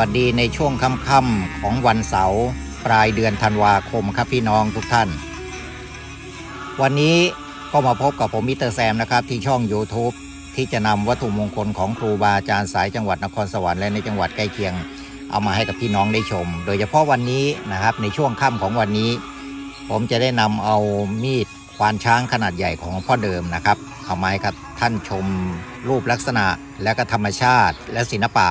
วัสดีในช่วงค่ำๆของวันเสาร์ปลายเดือนธันวาคมครับพี่น้องทุกท่าน วันนี้ก็มาพบกับผมมิสเตอร์แซมนะครับที่ช่อง YouTube ที่จะนำวัตถุมงคลของครูบาอาจารย์สายจังหวัดนครสวรรค์และในจังหวัดใกล้เคียง เอามาให้กับพี่น้องได้ชม โดยเฉพาะวันนี้นะครับในช่วงค่ำของวันนี้ ผมจะได้นำเอามีดควานช้างขนาดใหญ่ของพ่อเดิมนะครับเอามาให้กับท่านชมรูปลักษณะและก็ธรรมชาติ และศิลปะ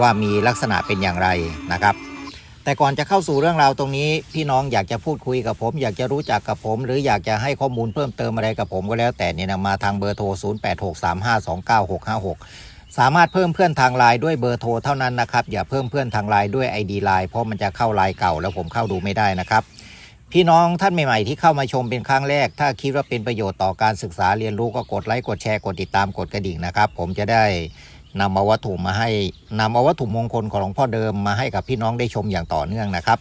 ว่ามีลักษณะเป็นอย่างไรนะครับ แต่ก่อนจะเข้าสู่เรื่องราวตรงนี้ พี่น้องอยากจะพูดคุยกับผม อยากจะรู้จักกับผม หรืออยากจะให้ข้อมูลเพิ่มเติมอะไรกับผมก็แล้วแต่เนี่ยนะมาทางเบอร์โทร 0863529656สามารถเพิ่มเพื่อนทางไลน์ด้วยเบอร์โทรเท่านั้นนะครับอย่าเพิ่มเพื่อนทางไลน์ด้วย ID ไลน์เพราะมันจะเข้าไลน์เก่าแล้วผมเข้าดูไม่ได้นะครับ พี่น้องท่านใหม่ๆที่เข้ามาชมเป็นครั้งแรก ถ้าคิดว่าเป็นประโยชน์ต่อการศึกษาเรียนรู้ก็กดไลค์กดแชร์กดติดตามกดกระดิ่งนะครับ ผมจะได้ นำเอาวัตถุมาให้นำเอาวัตถุมงคลของหลวงพ่อเดิมมาให้กับพี่น้องได้ชมอย่างต่อเนื่องนะครับ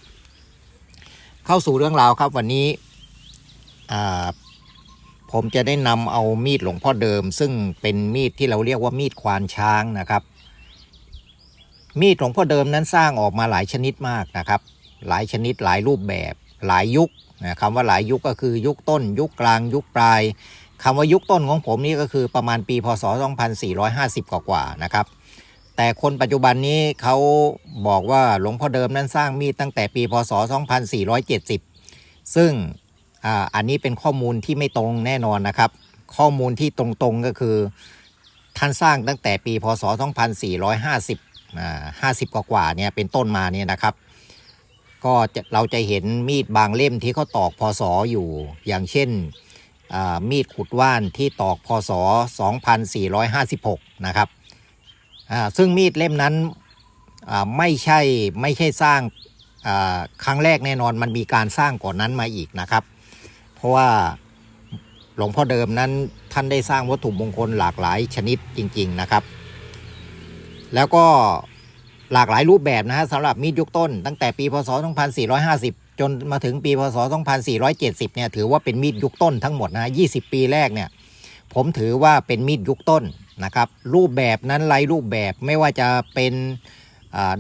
เข้าสู่เรื่องราวครับวันนี้ผมจะได้นำเอามีดหลวงพ่อเดิม ซึ่งเป็นมีดที่เราเรียกว่ามีดควานช้างนะครับ มีดหลวงพ่อเดิมนั้นสร้างออกมาหลายชนิดมากนะครับ หลายชนิดหลายรูปแบบหลายยุคนะคำว่าหลายยุคก็คือยุคต้น ยุคกลางยุคปลาย คำว่ายุคต้นของผมนี่ก็คือประมาณปีพศ 2450 กว่าๆนะครับ แต่คนปัจจุบันนี้เขาบอกว่าหลวงพ่อเดิมนั้นสร้างมีดตั้งแต่ปีพศ 2470 ซึ่งอ่าอันนี้เป็นข้อมูลที่ไม่ตรงแน่นอนนะครับ ข้อมูลที่ตรงๆก็คือ ท่านสร้างตั้งแต่ปีพศ 2450อ่า50 กว่าๆเนี่ยเป็นต้นมาเนี่ยนะครับก็เราจะเห็นมีดบางเล่มที่เขาตอกพศอยู่อย่างเช่น มีดขุดว่านที่ตอกพศ 2456 นะครับซึ่งมีดเล่มนั้นไม่ใช่ไม่ใช่สร้างครั้งแรกแน่นอนมันมีการสร้างก่อนนั้นมาอีกนะครับ เพราะว่าหลวงพ่อเดิมนั้นท่านได้สร้างวัตถุมงคลหลากหลายชนิดจริง ๆนะครับ แล้วก็หลากหลายรูปแบบนะฮะสำหรับมีดยุคต้น ตั้งแต่ปีพศ 2450 จนมาถึงปีพศ 2470 เนี่ยถือว่าเป็นมีดยุคต้นทั้งหมดนะ 20 ปีแรกเนี่ยผมถือว่าเป็นมีดยุคต้นนะครับ รูปแบบนั้นไรรูปแบบไม่ว่าจะเป็น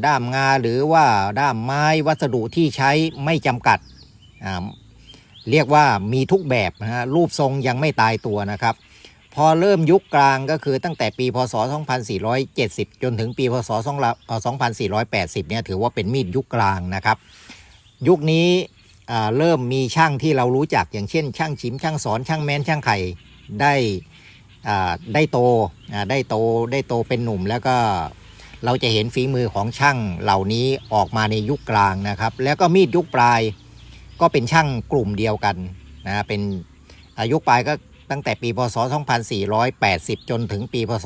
ด้ามงาหรือว่าด้ามไม้วัสดุที่ใช้ไม่จำกัด เรียกว่ามีทุกแบบนะฮะรูปทรงยังไม่ตายตัวนะครับ พอเริ่มยุคกลางก็คือตั้งแต่ปีพศ 2470 จนถึงปีพศ 2480 เนี่ยถือว่าเป็นมีดยุคกลางนะครับ ยุคนี้เริ่มมีช่างที่เรารู้จักอย่างเช่น ช่างชิมช่างสอนช่างแม้นช่างไข่ได้ได้โตได้โตได้โตเป็นหนุ่มแล้วก็เราจะเห็นฝีมือของช่างเหล่านี้ออกมาในยุคกลางนะครับ แล้วก็มีดยุคปลายก็เป็นช่างกลุ่มเดียวกันนะเป็นอายุปลายก็ตั้งแต่ปีพศ 2480 จนถึงปีพศ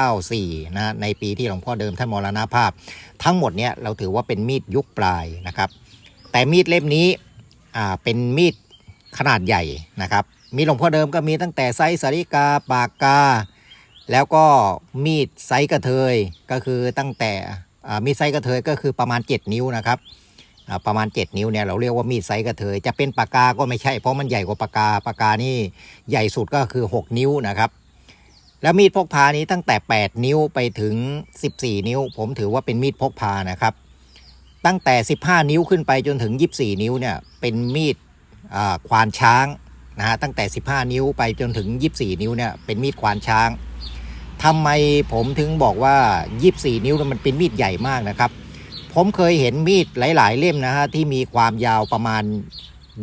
2494 นะในปีที่หลวงพ่อเดิมท่านมรณภาพ ทั้งหมดเนี่ยเราถือว่าเป็นมีดยุคปลายนะครับ แต่มีดเล่มนี้อ่าเป็นมีดขนาดใหญ่นะครับ มีหลวงพ่อเดิมก็มีตั้งแต่ไซส์สาริกาปากกา แล้วก็มีดไซส์กระเทยก็คือตั้งแต่มีดไซส์กระเทยก็คือประมาณ 7 นิ้วนะครับประมาณ 7 นิ้วเนี่ยเราเรียกว่ามีดไซส์กระเทยจะเป็นปากกาก็ไม่ใช่เพราะมันใหญ่กว่าปากกาปากกานี่ใหญ่สุดก็คือ 6 นิ้วนะครับ แล้วมีดพกพานี้ตั้งแต่ 8 นิ้วไปถึง 14 นิ้ว ผมถือว่าเป็นมีดพกพานะครับ ตั้งแต่ 15 นิ้วขึ้นไปจนถึง 24 นิ้วเนี่ยเป็นมีดควานช้างนะฮะตั้งแต่ 15 นิ้วไปจนถึง 24 นิ้วเนี่ยเป็นมีดควานช้างทำไมผมถึงบอกว่า 24 นิ้วมันเป็นมีดใหญ่มากนะครับ ผมเคยเห็นมีดหลาย ๆ เล่มนะฮะที่มีความยาวประมาณ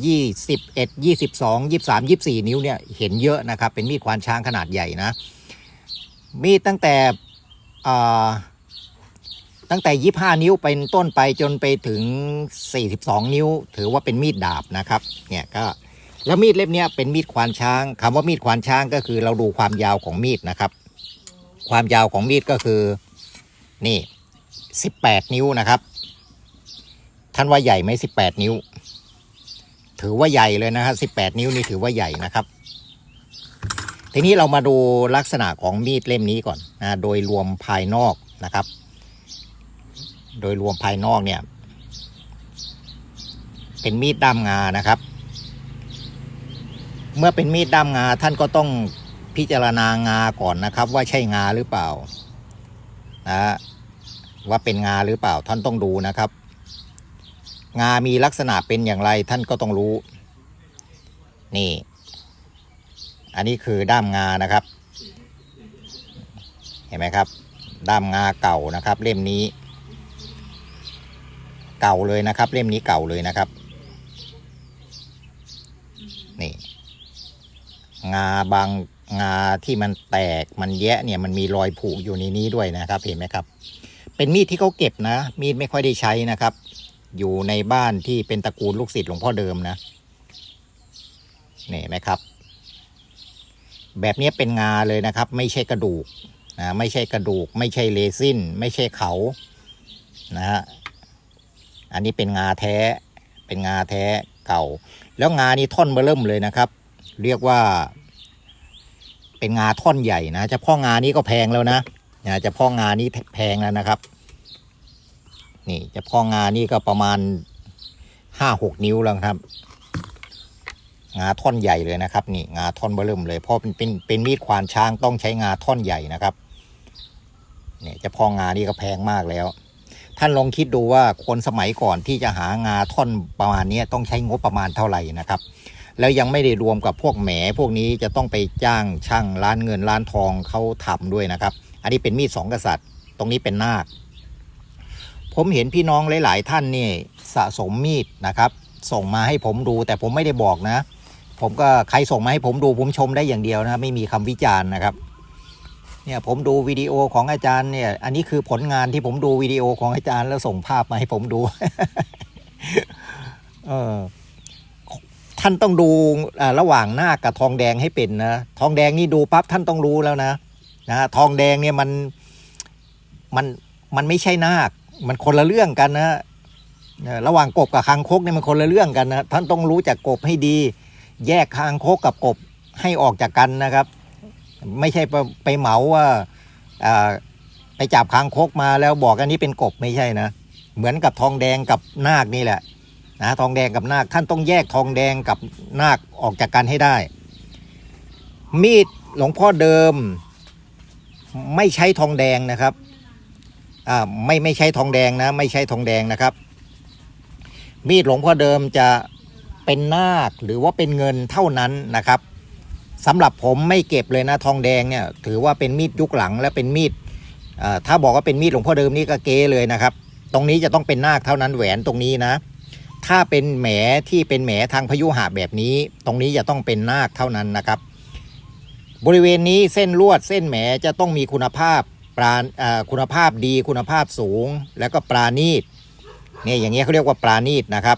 21 22 23 24 นิ้วเนี่ยเห็นเยอะนะครับ เป็นมีดควานช้างขนาดใหญ่นะ มีดตั้งแต่ ตั้งแต่ 25 นิ้วเป็นต้นไปจนไปถึง 42 นิ้ว ถือว่าเป็นมีดดาบนะครับเนี่ยก็แล้วมีดเล่มนี้เป็นมีดควานช้างคำว่ามีดควานช้างก็คือเราดูความยาวของมีดนะครับ ความยาวของมีดก็คือนี่ 18 นิ้วนะครับ ท่านว่าใหญ่ไหม18 นิ้ว ถือว่าใหญ่เลยนะฮะ18 นิ้วนี่ถือว่าใหญ่นะครับ ทีนี้เรามาดูลักษณะของมีดเล่มนี้ก่อนนะโดยรวมภายนอกนะครับ โดยรวมภายนอกเนี่ย เป็นมีดด้ามงานะครับ เมื่อเป็นมีดด้ามงาท่านก็ต้องพิจารณางาก่อนนะครับ ว่าใช่งาหรือเปล่านะว่าเป็นงาหรือเปล่าท่านต้องดูนะครับ งามีลักษณะเป็นอย่างไรท่านก็ต้องรู้ นี่ อันนี้คือด้ามงานะครับ เห็นไหมครับ ด้ามงาเก่านะครับ เล่มนี้ เก่าเลยนะครับ เล่มนี้เก่าเลยนะครับ นี่ งาบางงาที่มันแตกมันแยะเนี่ยมันมีรอยผุอยู่ในนี้ด้วยนะครับเห็นไหมครับ เป็นมีดที่เขาเก็บนะ มีดไม่ค่อยได้ใช้นะครับ อยู่ในบ้านที่เป็นตระกูลลูกศิษย์หลวงพ่อเดิมนะนี่เห็นไหมครับ แบบนี้เป็นงาเลยนะครับ ไม่ใช่กระดูกนะไม่ใช่กระดูก ไม่ใช่เลซินไม่ใช่เขานะฮะ อันนี้เป็นงาแท้ เป็นงาแท้เก่า แล้วงานี้ท่อนเบอเริ่มเลยนะครับ เรียกว่า เป็นงาท่อนใหญ่นะเฉพาะงานี้ก็แพงแล้วนะนะเฉพาะงานี้แพงแล้วนะครับ นี่เฉพาะงานี้ก็ประมาณห้าหกนิ้วแล้วครับ งาท่อนใหญ่เลยนะครับ นี่งาท่อนเบอเริ่มเลยเพราะเป็นเป็นเป็นมีดควานช้างต้องใช้งาท่อนใหญ่นะครับ เนี่ยเฉพาะงานี่ก็แพงมากแล้ว ท่านลองคิดดูว่าคนสมัยก่อนที่จะหางาท่อนประมาณนี้ต้องใช้งบประมาณเท่าไหร่นะครับ แล้วยังไม่ได้รวมกับพวกแหมพวกนี้จะต้องไปจ้างช่างร้านเงินร้านทองเขาทำด้วยนะครับ อันนี้เป็นมีดสองกษัตริย์ ตรงนี้เป็นนาค ผมเห็นพี่น้องหลาย ๆ ท่านนี่สะสมมีดนะครับ ส่งมาให้ผมดูแต่ผมไม่ได้บอกนะ ผมก็ใครส่งมาให้ผมดูผมชมได้อย่างเดียวนะไม่มีคำวิจารณ์นะครับ เนี่ยผมดูวิดีโอของอาจารย์เนี่ย อันนี้คือผลงานที่ผมดูวิดีโอของอาจารย์แล้วส่งภาพมาให้ผมดู เออท่านต้องดูระหว่างหน้ากับทองแดงให้เป็นนะทองแดงนี่ดูปั๊บท่านต้องรู้แล้วนะนะทองแดงเนี่ยมันมันมันไม่ใช่นาค มันคนละเรื่องกันนะระหว่างกบกับคางคกเนี่ยมันคนละเรื่องกันนะท่านต้องรู้จักกบให้ดี แยกคางคกกับกบให้ออกจากกันนะครับ ไม่ใช่ไปไปเหมาว่าไปจับคางคกมาแล้วบอกอันนี้เป็นกบไม่ใช่นะ เหมือนกับทองแดงกับนาคนี่แหละนะทองแดงกับนาคท่านต้องแยกทองแดงกับนาคออกจากกันให้ได้ มีดหลวงพ่อเดิม ไม่ใช้ทองแดงนะครับอ่าไม่ไม่ใช้ทองแดงนะ ไม่ใช้ทองแดงนะครับ มีดหลวงพ่อเดิมจะเป็นนาคหรือว่าเป็นเงินเท่านั้นนะครับ สำหรับผมไม่เก็บเลยนะทองแดงเนี่ยถือว่าเป็นมีดยุคหลังและเป็นมีดถ้าบอกว่าเป็นมีดหลวงพ่อเดิมนี่ก็เก๋เลยนะครับ ตรงนี้จะต้องเป็นนาคเท่านั้นแหวนตรงนี้นะ ถ้าเป็นแหมที่เป็นแหมทางพยุหะแบบนี้ ตรงนี้จะต้องเป็นนาคเท่านั้นนะครับ บริเวณนี้เส้นลวดเส้นแหมจะต้องมีคุณภาพปราคุณภาพดีคุณภาพสูง แล้วก็ปราณีตเนี่ยอย่างเงี้ยเขาเรียกว่าปราณีตนะครับ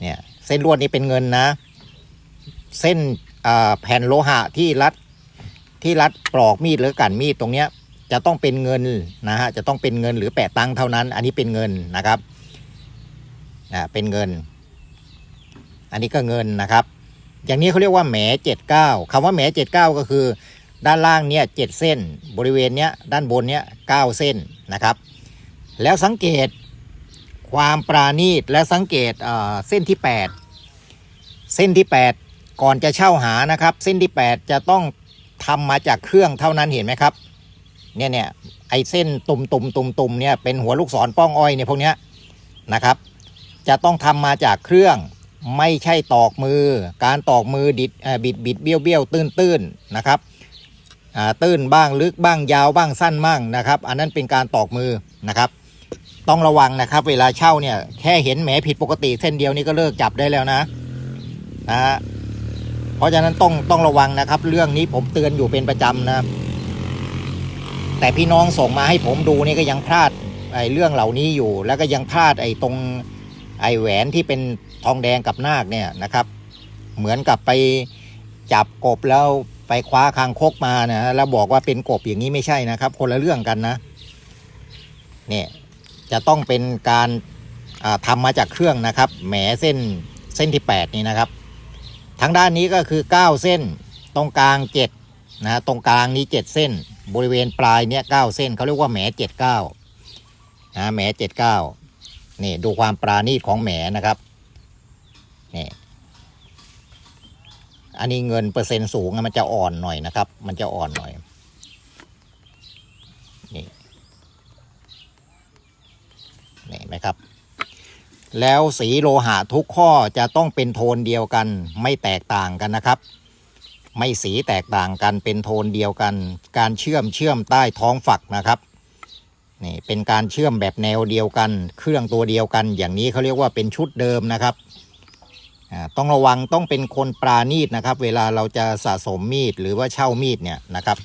เนี่ยเส้นลวดนี้เป็นเงินนะ เส้น แผ่นโลหะที่รัดที่รัดปลอกมีดหรือกันมีดตรงเนี้ยจะต้องเป็นเงินนะฮะจะต้องเป็นเงินหรือแปะตังเท่านั้น อันนี้เป็นเงินนะครับนะเป็นเงิน อันนี้ก็เงินนะครับ อย่างนี้เขาเรียกว่าแหมเจ็ดเก้าคำว่าแหมเจ็ดเก้าก็คือ ด้านล่างเนี่ยเจ็ดเส้น บริเวณเนี้ยด้านบนเนี้ยเก้าเส้นนะครับ แล้วสังเกตความปราณีตและสังเกตเอ่อเส้นที่ 8 เส้นที่ 8 ก่อนจะเช่าหานะครับ เส้นที่ 8 จะต้องทำมาจากเครื่องเท่านั้นเห็นไหมครับ เนี่ยเนี่ยไอเส้นตุ่มตุ่มตุ่มตุ่มเนี่ยเป็นหัวลูกศรป้องอ้อยเนี่ยพวกเนี้ยนะครับ จะต้องทำมาจากเครื่องไม่ใช่ตอกมือ การตอกมือดิดเออบิดบิดเบี้ยวเบี้ยวตื้นตื้นนะครับอ่าตื้นบ้างลึกบ้างยาวบ้างสั้นบ้างนะครับ อันนั้นเป็นการตอกมือนะครับ ต้องระวังนะครับ เวลาเช่าเนี่ยแค่เห็นแหมผิดปกติเส้นเดียวนี่ก็เลิกจับได้แล้วนะนะฮะ เพราะฉะนั้นต้องต้องระวังนะครับ เรื่องนี้ผมเตือนอยู่เป็นประจำนะแต่พี่น้องส่งมาให้ผมดูนี่ก็ยังพลาดไอ้เรื่องเหล่านี้อยู่ แล้วก็ยังพลาดไอ้ตรงไอ้แหวนที่เป็นทองแดงกับนาคเนี่ยนะครับ เหมือนกับไปจับกบแล้วไปคว้าคางคกมานะแล้วบอกว่าเป็นกบอย่างนี้ไม่ใช่นะครับ คนละเรื่องกันนะเนี่ยจะต้องเป็นการอ่าทำมาจากเครื่องนะครับ แหมเส้นเส้นที่ 8 นี่นะครับ ทางด้านนี้ก็คือ 9 เส้น ตรงกลาง7นะตรงกลางนี้ 7 เส้น บริเวณปลายเนี่ย9เส้นเขาเรียกว่าแหม79นะแหม79นี่ดูความปราณีตของแหมนะครับนี่อันนี้เงินเปอร์เซ็นต์สูงมันจะอ่อนหน่อยนะครับ มันจะอ่อนหน่อยนี่นี่ไหมครับ แล้วสีโลหะทุกข้อจะต้องเป็นโทนเดียวกัน ไม่แตกต่างกันนะครับ ไม่สีแตกต่างกันเป็นโทนเดียวกัน การเชื่อมเชื่อมใต้ท้องฝักนะครับนี่เป็นการเชื่อมแบบแนวเดียวกัน เครื่องตัวเดียวกัน อย่างนี้เขาเรียกว่าเป็นชุดเดิมนะครับอ่าต้องระวังต้องเป็นคนปราณีตนะครับ เวลาเราจะสะสมมีดหรือว่าเช่ามีดเนี่ยนะครับ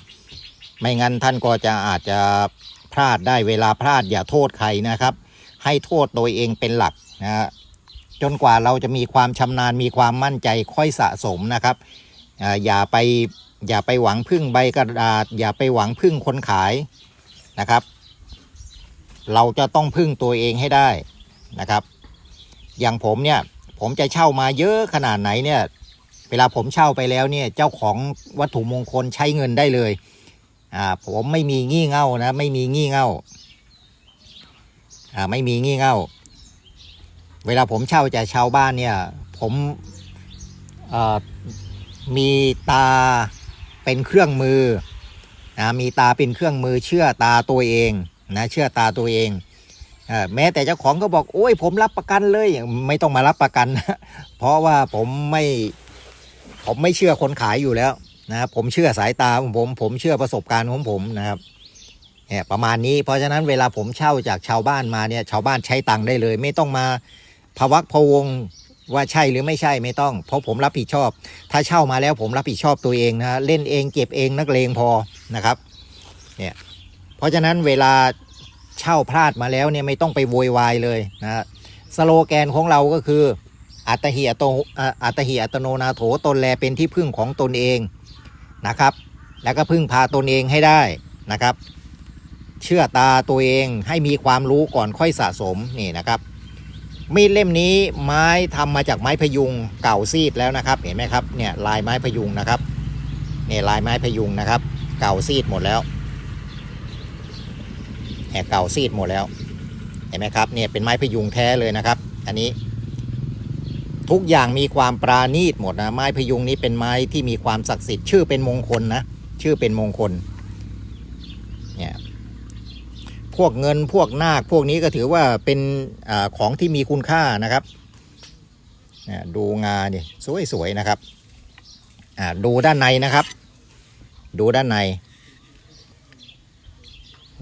ไม่งั้นท่านก็จะอาจจะพลาดได้เวลาพลาดอย่าโทษใครนะครับ ให้โทษตัวเองเป็นหลัก นะฮะจนกว่าเราจะมีความชำนาญมีความมั่นใจค่อยสะสมนะครับอ่าอย่าไปอย่าไปหวังพึ่งใบกระดาษ อย่าไปหวังพึ่งคนขายนะครับ เราจะต้องพึ่งตัวเองให้ได้นะครับ อย่างผมเนี่ยผมจะเช่ามาเยอะขนาดไหนเนี่ยเวลาผมเช่าไปแล้วเนี่ยเจ้าของวัตถุมงคลใช้เงินได้เลยอ่าผมไม่มีงี่เง่านะไม่มีงี่เง่าอ่าไม่มีงี่เง่า เวลาผมเช่าจากชาวบ้านเนี่ย ผมมีตาเป็นเครื่องมือนะมีตาเป็นเครื่องมือเชื่อตาตัวเองนะเชื่อตาตัวเองอแม้แต่เจ้าของก็บอกโอ้ยผมรับประกันเลยไม่ต้องมารับประกันนะเพราะว่าผมไม่ผมไม่เชื่อคนขายอยู่แล้วนะครับผมเชื่อสายตาของผมผมเชื่อประสบการณ์ของผมนะครับเนี่ยประมาณนี้เพราะฉะนั้นเวลาผมเช่าจากชาวบ้านมาเนี่ยชาวบ้านใช้ตังค์ได้เลย ไม่ต้องมา พวักพวงว่าใช่หรือไม่ใช่ไม่ต้อง เพราะผมรับผิดชอบ ถ้าเช่ามาแล้วผมรับผิดชอบตัวเองนะเล่นเองเก็บเองนักเลงพอนะครับเนี่ยเพราะฉะนั้นเวลาเช่าพลาดมาแล้วเนี่ยไม่ต้องไปโวยวายเลยนะสโลแกนของเราก็คือ อัตหิอัตโนอ่าอัตหิอัตโนนาโถตนแลเป็นที่พึ่งของตนเองนะครับ แล้วก็พึ่งพาตนเองให้ได้นะครับ เชื่อตาตัวเองให้มีความรู้ก่อนค่อยสะสมนี่นะครับ มีดเล่มนี้ไม้ทำมาจากไม้พยุงเก่าซีดแล้วนะครับ เห็นไหมครับเนี่ยลายไม้พยุงนะครับเนี่ยลายไม้พยุงนะครับ เก่าซีดหมดแล้วเนี่ยเก่าซีดหมดแล้ว เห็นไหมครับเนี่ยเป็นไม้พยุงแท้เลยนะครับ อันนี้ ทุกอย่างมีความปราณีตหมดนะไม้พยุงนี้เป็นไม้ที่มีความศักดิ์สิทธิ์ชื่อเป็นมงคลนะชื่อเป็นมงคลเนี่ย พวกเงินพวกนาคพวกนี้ก็ถือว่าเป็นอของที่มีคุณค่านะครับดูงาเนี่ยสวยๆนะครับดูด้านในนะครับ ดูด้านใน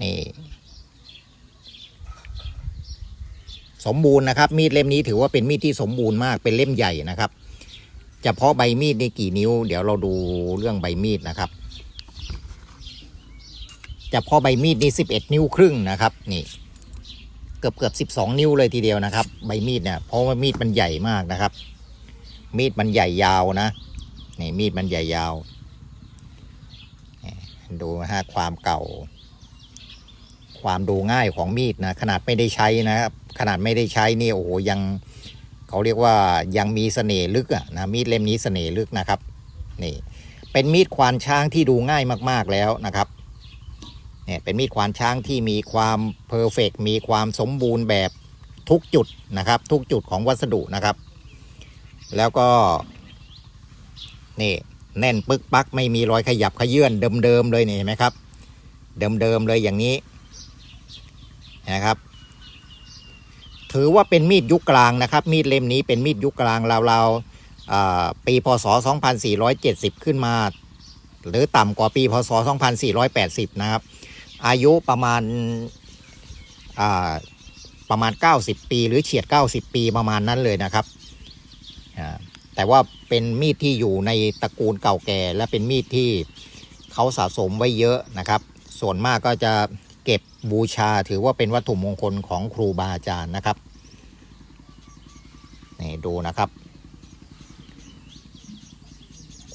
นี่สมบูรณ์นะครับ มีดเล่มนี้ถือว่าเป็นมีดที่สมบูรณ์มากเป็นเล่มใหญ่นะครับเฉพาะใบมีดในกี่นิ้ว เดี๋ยวเราดูเรื่องใบมีดนะครับ จะพอใบมีดนี่สิบเอ็ดนิ้วครึ่งนะครับ นี่ เกือบเกือบสิบสองนิ้วเลยทีเดียวนะครับ ใบมีดเนี่ยเพราะว่ามีดมันใหญ่มากนะครับ มีดมันใหญ่ยาวนะนี่มีดมันใหญ่ยาวนี่ดูฮะความเก่า ความดูง่ายของมีดนะขนาดไม่ได้ใช้นะครับ ขนาดไม่ได้ใช้นี่โอ้โหยังเขาเรียกว่ายังมีเสน่ห์ลึกอะนะมีดเล่มนี้เสน่ห์ลึกนะครับ นี่ เป็นมีดควานช้างที่ดูง่ายมาก ๆแล้วนะครับ เนี่ยเป็นมีดควานช้างที่มีความเพอร์เฟกมีความสมบูรณ์แบบทุกจุดนะครับ ทุกจุดของวัสดุนะครับ แล้วก็นี่แน่นปึกปักไม่มีรอยขยับขยื่นเดิมๆเลยนี่เห็นไหมครับ เดิมๆเลยอย่างนี้นะครับ ถือว่าเป็นมีดยุคกลางนะครับ มีดเล่มนี้เป็นมีดยุคกลางราวๆอ่าปีพศ 2470 ขึ้นมา หรือต่ำกว่าปีพศ 2480 นะครับ อายุประมาณาประมาณ 90 ปี หรือเฉียด 90 ปีประมาณนั้นเลยนะครับ แต่ว่าเป็นมีดที่อยู่ในตระกูลเก่าแก่ และเป็นมีดที่เขาสะสมไว้เยอะนะครับ ส่วนมากก็จะเก็บบูชาถือว่าเป็นวัตถุมงคลของครูบาอาจารย์นะครับนี่ดูนะครับ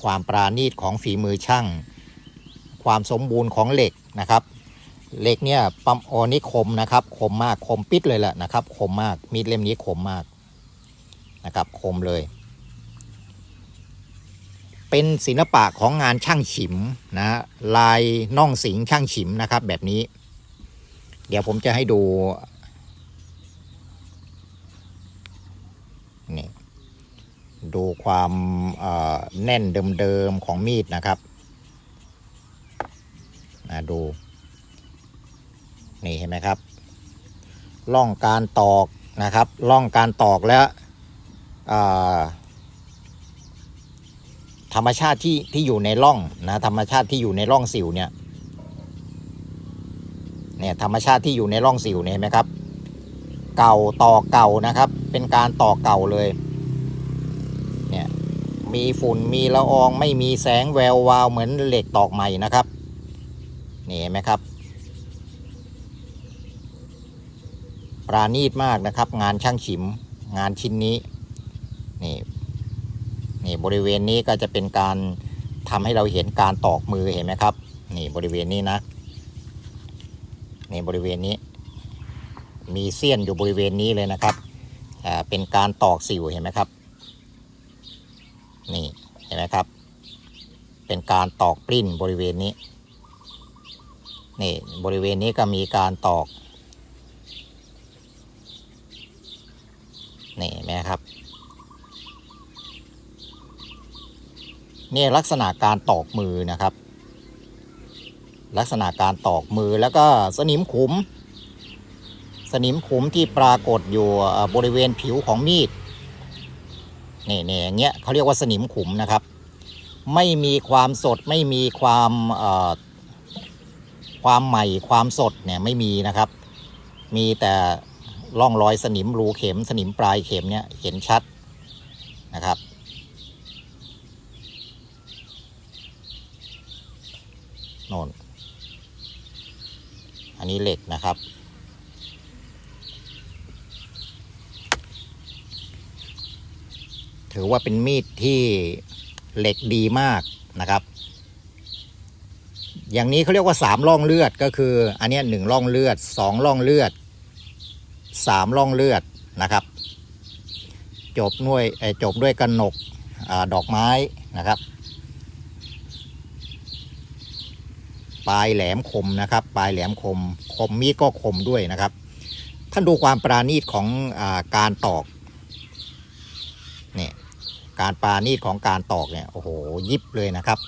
ความปราณีตของฝีมือช่าง ความสมบูรณ์ของเหล็กนะครับ เหล็กเนี่ยปั๊มออนี่คมนะครับคมมากคมปิดเลยแหละนะครับคมมากมีดเล่มนี้คมมากนะครับคมเลย เป็นศิลปะของงานช่างฉิมนะลายน่องสิงช่างฉิมนะครับแบบนี้ เดี๋ยวผมจะให้ดูนี่ดูความเอ่อแน่นเดิมๆของมีดนะครับอ่าดู นี่เห็นไหมครับล่องการตอกนะครับร่องการตอกและอ่าธรรมชาติที่ที่อยู่ในร่องนะธรรมชาติที่อยู่ในร่องสิวเนี่ยเนี่ยธรรมชาติที่อยู่ในร่องสิวเนี่ยเห็นไหมครับ เก่าต่อเก่านะครับ เป็นการต่อเก่าเลยเนี่ยมีฝุ่นมีละอองไม่มีแสงแวววาวเหมือนเหล็กตอกใหม่นะครับนี่เห็นไหมครับ ปราณีตมากนะครับ งานช่างฉิมงานชิ้นนี้นี่นี่บริเวณนี้ก็จะเป็นการทำให้เราเห็นการตอกมือเห็นไหมครับ นี่บริเวณนี้นะนี่บริเวณนี้ มีเสี้ยนอยู่บริเวณนี้เลยนะครับอ่าเป็นการตอกสิวเห็นไหมครับ นี่เห็นไหมครับ เป็นการตอกปลิ้นบริเวณนี้นี่บริเวณนี้ก็มีการตอก นี่ไหมครับนี่ลักษณะการตอกมือนะครับ ลักษณะการตอกมือแล้วก็สนิมขุม สนิมขุมที่ปรากฏอยู่บริเวณผิวของมีดนี่นี่อย่างเงี้ยเขาเรียกว่าสนิมขุมนะครับ ไม่มีความสดไม่มีความความใหม่ความสดเนี่ยไม่มีนะครับ มีแต่ ร่องรอยสนิมรูเข็มสนิมปลายเข็มเนี่ยเห็นชัดนะครับ โน่น อันนี้เหล็กนะครับ ถือว่าเป็นมีดที่เหล็กดีมากนะครับ อย่างนี้เขาเรียกว่าสามร่องเลือดก็คือ อันนี้หนึ่งร่องเลือดสองร่องเลือด สามร่องเลือดนะครับ จบด้วยจบด้วยกระหนกอดอกไม้นะครับ ปลายแหลมคมนะครับ ปลายแหลมคม คมมีดก็คมด้วยนะครับ ท่านดูความปราณีตของอการตอกเนี่ยการปราณีตของการตอกเนี่ยโอ้โหยิบเลยนะครับ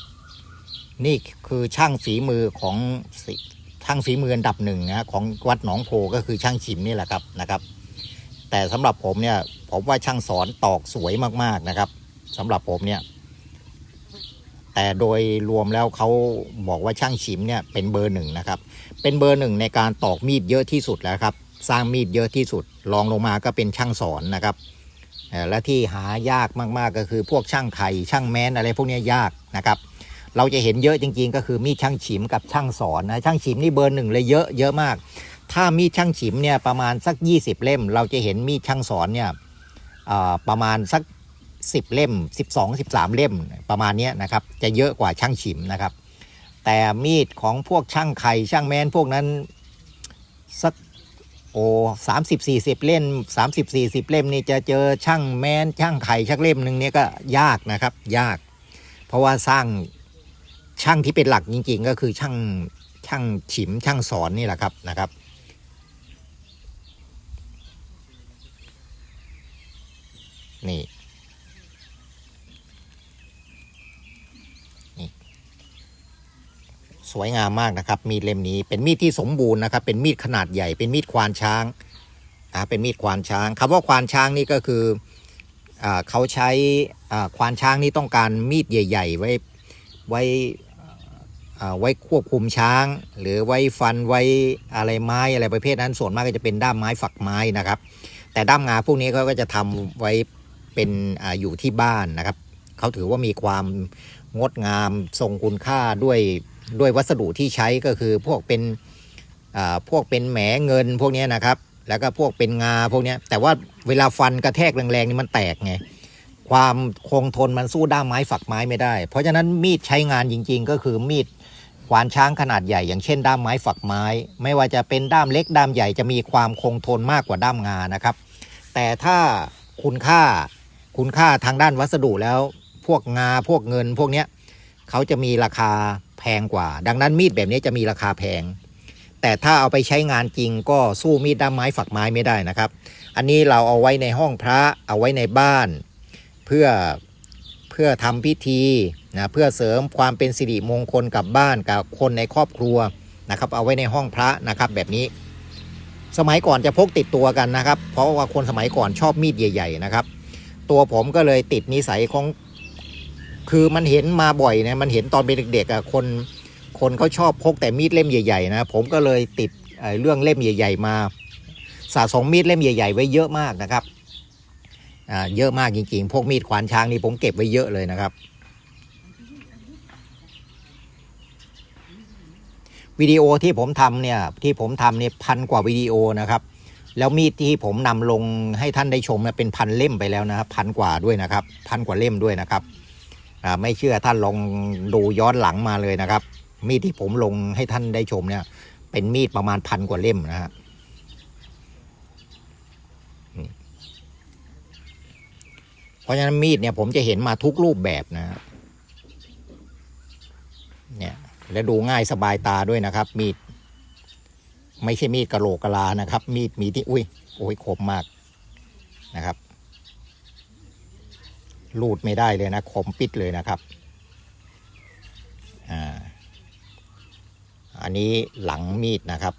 นี่คือช่างฝีมือของ ช่างฝีมืออันดับหนึ่งนะของวัดหนองโพก็คือช่างฉิมนี่แหละครับนะครับ แต่สำหรับผมเนี่ยผมว่าช่างสอนตอกสวยมากๆนะครับสำหรับผมเนี่ย แต่โดยรวมแล้วเขาบอกว่าช่างฉิมเนี่ยเป็นเบอร์หนึ่งนะครับ เป็นเบอร์หนึ่งในการตอกมีดเยอะที่สุดแล้วครับ สร้างมีดเยอะที่สุดรองลงมาก็เป็นช่างสอนนะครับและที่หายากมากๆก็คือพวกช่างไข่ช่างแม้นอะไรพวกนี้ยากนะครับ เราจะเห็นเยอะจริง ๆ ก็คือมีดช่างฉิมกับช่างสอนนะช่างฉิมนี่เบอร์หนึ่งเลยเยอะเยอะมาก ถ้ามีดช่างฉิมเนี่ยประมาณสัก 20 เล่ม เราจะเห็นมีดช่างสอนเนี่ยประมาณสัก 10 เล่ม 12 13 เล่มประมาณนี้นะครับจะเยอะกว่าช่างฉิมนะครับ แต่มีดของพวกช่างไข่ช่างแมนพวกนั้นสักโอ้สามสิบสี่สิบเล่มสามสิบสี่สิบเล่มนี่จะเจอช่างแมนช่างไข่ช่างเล่มหนึ่งเนี่ยก็ยากนะครับ ยาก เพราะว่าสร้าง ช่างที่เป็นหลักจริง ๆ ก็คือช่างช่างฉิมช่างสอนนี่แหละครับนะครับนี่นี่สวยงามมากนะครับ มีดเล่มนี้เป็นมีดที่สมบูรณ์นะครับ เป็นมีดขนาดใหญ่เป็นมีดควานช้างอ่าเป็นมีดควานช้างคำว่าควานช้างนี่ก็คืออ่าเขาใช้อ่าควานช้างนี่ต้องการมีดใหญ่ ๆ ไว้ไว้ ไว้ควบคุมช้าง หรือไว้ฟันไว้อะไรไม้อะไรประเภทนั้นส่วนมากก็จะเป็นด้ามไม้ฝักไม้นะครับ แต่ด้ามงาพวกนี้เขาก็จะทำไว้เป็นออยู่ที่บ้านนะครับเขาถือว่ามีความงดงามทรงคุณค่าด้วยด้วยวัสดุที่ใช้ก็คือพวกเป็นพวกเป็นแหมเงินพวกนี้นะครับ แล้วก็พวกเป็นงาพวกนี้แต่ว่าเวลาฟันกระแทกแรงๆนี่มันแตกไงความคงทนมันสู้ด้ามไม้ฝักไม้ไม่ได้ เพราะฉะนั้นมีดใช้งานจริง ๆ ก็คือมีด ขวานช้างขนาดใหญ่อย่างเช่นด้ามไม้ฝักไม้ ไม่ว่าจะเป็นด้ามเล็กด้ามใหญ่จะมีความคงทนมากกว่าด้ามงานะครับ แต่ถ้าคุณค่าคุณค่าทางด้านวัสดุแล้ว พวกงาพวกเงินพวกเนี้ยเขาจะมีราคาแพงกว่า ดังนั้นมีดแบบนี้จะมีราคาแพง แต่ถ้าเอาไปใช้งานจริงก็สู้มีดด้ามไม้ฝักไม้ไม่ได้นะครับ อันนี้เราเอาไว้ในห้องพระเอาไว้ในบ้าน เพื่อ เพื่อทำพิธีนะเพื่อเสริมความเป็นสิริมงคลกับบ้านกับคนในครอบครัวนะครับ เอาไว้ในห้องพระนะครับแบบนี้ สมัยก่อนจะพกติดตัวกันนะครับ เพราะว่าคนสมัยก่อนชอบมีดใหญ่ ๆนะครับ ตัวผมก็เลยติดนิสัยของ คือมันเห็นมาบ่อยนะมันเห็นตอนเป็นเด็กๆอะคนคนเขาชอบพกแต่มีดเล่มใหญ่ๆนะผมก็เลยติดเรื่องเล่มใหญ่ ๆ มา สะสมมีดเล่มใหญ่ ๆ ไว้เยอะมากนะครับ เยอะมากจริง ๆ พวกมีดขวานช้างนี่ผมเก็บไว้เยอะเลยนะครับ วิดีโอที่ผมทำเนี่ยที่ผมทำเนี่ยพันกว่าวิดีโอนะครับ แล้วมีดที่ผมนำลงให้ท่านได้ชมเนี่ยเป็นพันเล่มไปแล้วนะครับพันกว่าด้วยนะครับพันกว่าเล่มด้วยนะครับไม่เชื่อท่านลองดูย้อนหลังมาเลยนะครับ มีดที่ผมลงให้ท่านได้ชมเนี่ย เป็นมีดประมาณพันกว่าเล่มนะฮะ เพราะฉะนั้นมีดเนี่ยผมจะเห็นมาทุกรูปแบบนะเนี่ยและดูง่ายสบายตาด้วยนะครับ มีด ไม่ใช่มีดกระโหลกกะลานะครับ มีดมีที่อุ้ยโอ้ยคมมากนะครับรูดไม่ได้เลยนะคมปิดเลยนะครับอ่าอันนี้หลังมีดนะครับ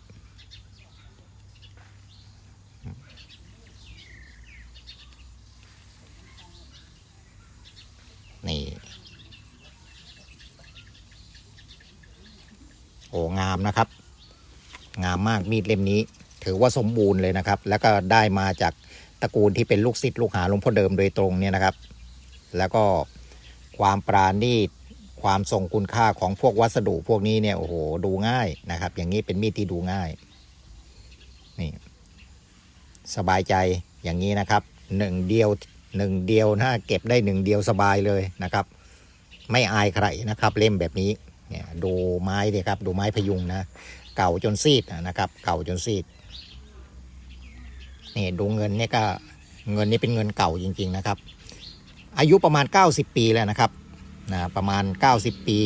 นี่ โอ้งามนะครับ งามมากมีดเล่มนี้ ถือว่าสมบูรณ์เลยนะครับ แล้วก็ได้มาจากตระกูลที่เป็นลูกศิษย์ลูกหาหลวงพ่อเดิมโดยตรงเนี่ยนะครับ แล้วก็ความปราณีตความทรงคุณค่าของพวกวัสดุพวกนี้เนี่ยโอ้โหดูง่ายนะครับ อย่างนี้เป็นมีดที่ดูง่ายนี่สบายใจอย่างนี้นะครับหนึ่งเดียวหนึ่งเดียวนะเก็บได้หนึ่งเดียวสบายเลยนะครับ ไม่อายใครนะครับ เล่มแบบนี้ เนี่ยดูไม้เลยครับ ดูไม้พยุงนะ เก่าจนซีดนะครับ เก่าจนซีดนี่ดูเงินเนี่ยก็เงินนี่เป็นเงินเก่าจริง ๆนะครับ อายุประมาณ 90 ปีแล้วนะครับนะประมาณ 90 ปี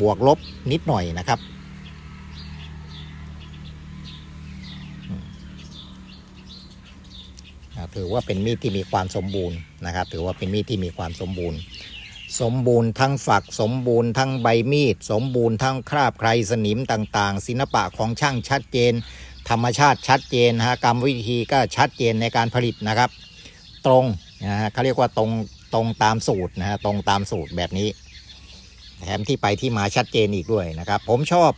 บวกลบนิดหน่อยนะครับ ถือว่าเป็นมีดที่มีความสมบูรณ์นะครับ ถือว่าเป็นมีดที่มีความสมบูรณ์ สมบูรณ์ทั้งฝักสมบูรณ์ทั้งใบมีด สมบูรณ์ทั้งคราบใครสนิมต่างๆ ศิลปะของช่างชัดเจน ธรรมชาติชัดเจนนะฮะกรรมวิธีก็ชัดเจนในการผลิตนะครับ ตรงนะฮะเขาเรียกว่าตรงตรงตามสูตรนะฮะตรงตามสูตรแบบนี้แถมที่ไปที่มาชัดเจนอีกด้วยนะครับ ผมชอบ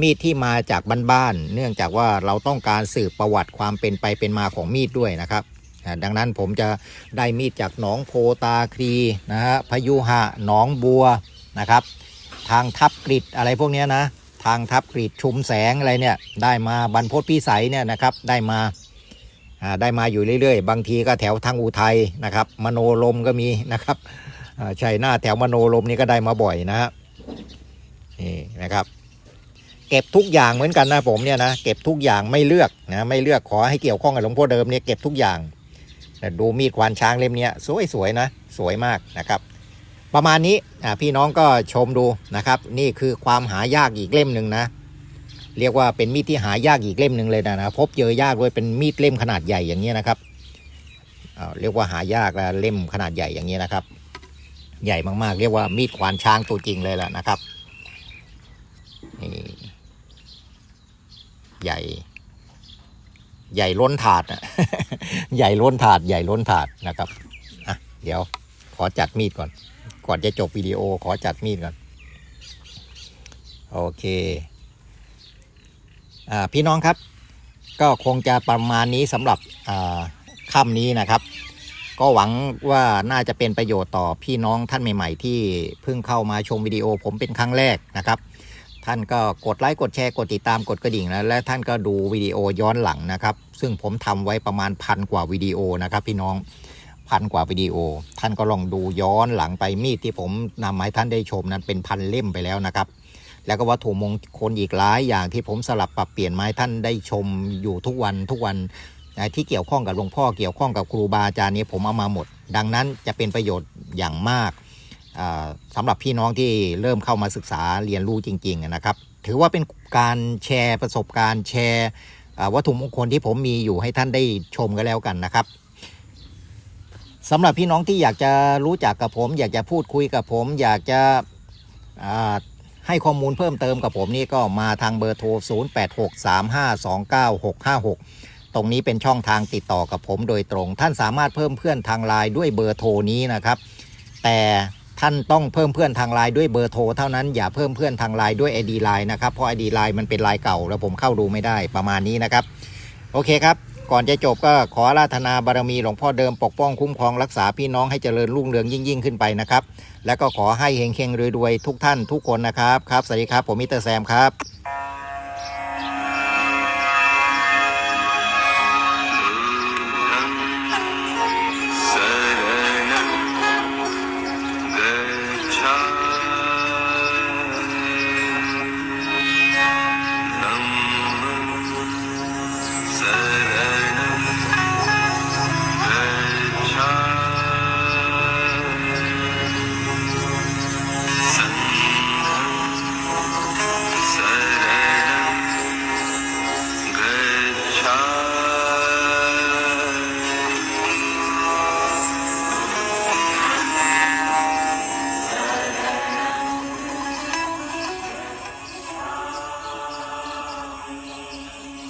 มีดที่มาจากบ้านๆเนื่องจากว่าเราต้องการสืบประวัติความเป็นไปเป็นมาของมีดด้วยนะครับ ดังนั้นผมจะได้มีดจากหนองโพตาครีนะฮะพยุหะหนองบัวนะครับ ทางทับกริดอะไรพวกนี้นะทางทับกรีดชุมแสงอะไรเนี่ยได้มาบรรพตพิสัยเนี่ยนะครับได้มาได้มาอยู่เรื่อยๆ บางทีก็แถวทางอุทัยนะครับ มโนลมก็มีนะครับอ่าชัยนาแถวมโนลมนี่ก็ได้มาบ่อยนะฮะนี่นะครับ เก็บทุกอย่างเหมือนกันนะผมเนี่ยนะเก็บทุกอย่างไม่เลือกนะไม่เลือกขอให้เกี่ยวข้องกับหลวงพ่อเดิมเนี่ยเก็บทุกอย่าง แต่ดูมีดควานช้างเล่มนี้สวยๆนะ สวยมากนะครับ ประมาณนี้พี่น้องก็ชมดูนะครับ นี่คือความหายากอีกเล่มหนึ่งนะ เรียกว่าเป็นมีดที่หายากอีกเล่มหนึ่งเลยนะนะพบเจอยากด้วยเป็นมีดเล่มขนาดใหญ่อย่างนี้นะครับเรียกว่าหายากแล้วเล่มขนาดใหญ่อย่างนี้นะครับ ใหญ่มากๆ เรียกว่ามีดขวานช้างตัวจริงเลยแหละนะครับนี่ใหญ่ ใหญ่ล้นถาดอะใหญ่ล้นถาดใหญ่ล้นถาดนะครับอะเดี๋ยวขอจัดมีดก่อน ก่อนจะจบวิดีโอขอจัดมีดก่อน โอเคอ่าพี่น้องครับ ก็คงจะประมาณนี้สำหรับอ่าค่ำนี้นะครับ ก็หวังว่าน่าจะเป็นประโยชน์ต่อพี่น้องท่านใหม่ ๆ ที่เพิ่งเข้ามาชมวิดีโอผมเป็นครั้งแรกนะครับ ท่านก็กดไลค์กดแชร์กดติดตามกดกระดิ่งนะและท่านก็ดูวิดีโอย้อนหลังนะครับ ซึ่งผมทำไว้ประมาณพันกว่าวิดีโอนะครับพี่น้องพันกว่าวิดีโอ ท่านก็ลองดูย้อนหลังไปมีดที่ผมนำมาให้ท่านได้ชมนั้นเป็นพันเล่มไปแล้วนะครับ แล้วก็วัตถุมงคลอีกหลายอย่างที่ผมสลับปรับเปลี่ยนมาให้ท่านได้ชมอยู่ทุกวันทุกวันที่เกี่ยวข้องกับหลวงพ่อเกี่ยวข้องกับครูบาอาจารย์นี้ผมเอามาหมด ดังนั้นจะเป็นประโยชน์อย่างมาก สำหรับพี่น้องที่เริ่มเข้ามาศึกษาเรียนรู้จริง ๆ นะครับ ถือว่าเป็นการแชร์ประสบการณ์แชร์วัตถุมงคลที่ผมมีอยู่ให้ท่านได้ชมกันแล้วกันนะครับสำหรับพี่น้องที่อยากจะรู้จักกับผม อยากจะพูดคุยกับผม อยากจะให้ข้อมูลเพิ่มเติมกับผมนี่ก็มาทางเบอร์โทร 0863529656 ตรงนี้เป็นช่องทางติดต่อกับผมโดยตรง ท่านสามารถเพิ่มเพื่อนทางไลน์ด้วยเบอร์โทรนี้นะครับ แต่ ท่านต้องเพิ่มเพื่อนทางไลน์ด้วยเบอร์โทรเท่านั้นอย่าเพิ่มเพื่อนทางไลน์ด้วย ID ไลน์นะครับเพราะ ID ไลน์มันเป็นไลน์เก่าแล้วผมเข้าดูไม่ได้ประมาณนี้นะครับ โอเคครับ ก่อนจะจบก็ขออาราธนาบารมีหลวงพ่อเดิมปกป้องคุ้มครองรักษาพี่น้องให้เจริญรุ่งเรืองยิ่งยิ่งขึ้นไปนะครับ แล้วก็ขอให้เฮงเฮงรวยๆทุกท่านทุกคนนะครับครับสวัสดีครับผมมิสเตอร์แซมครับ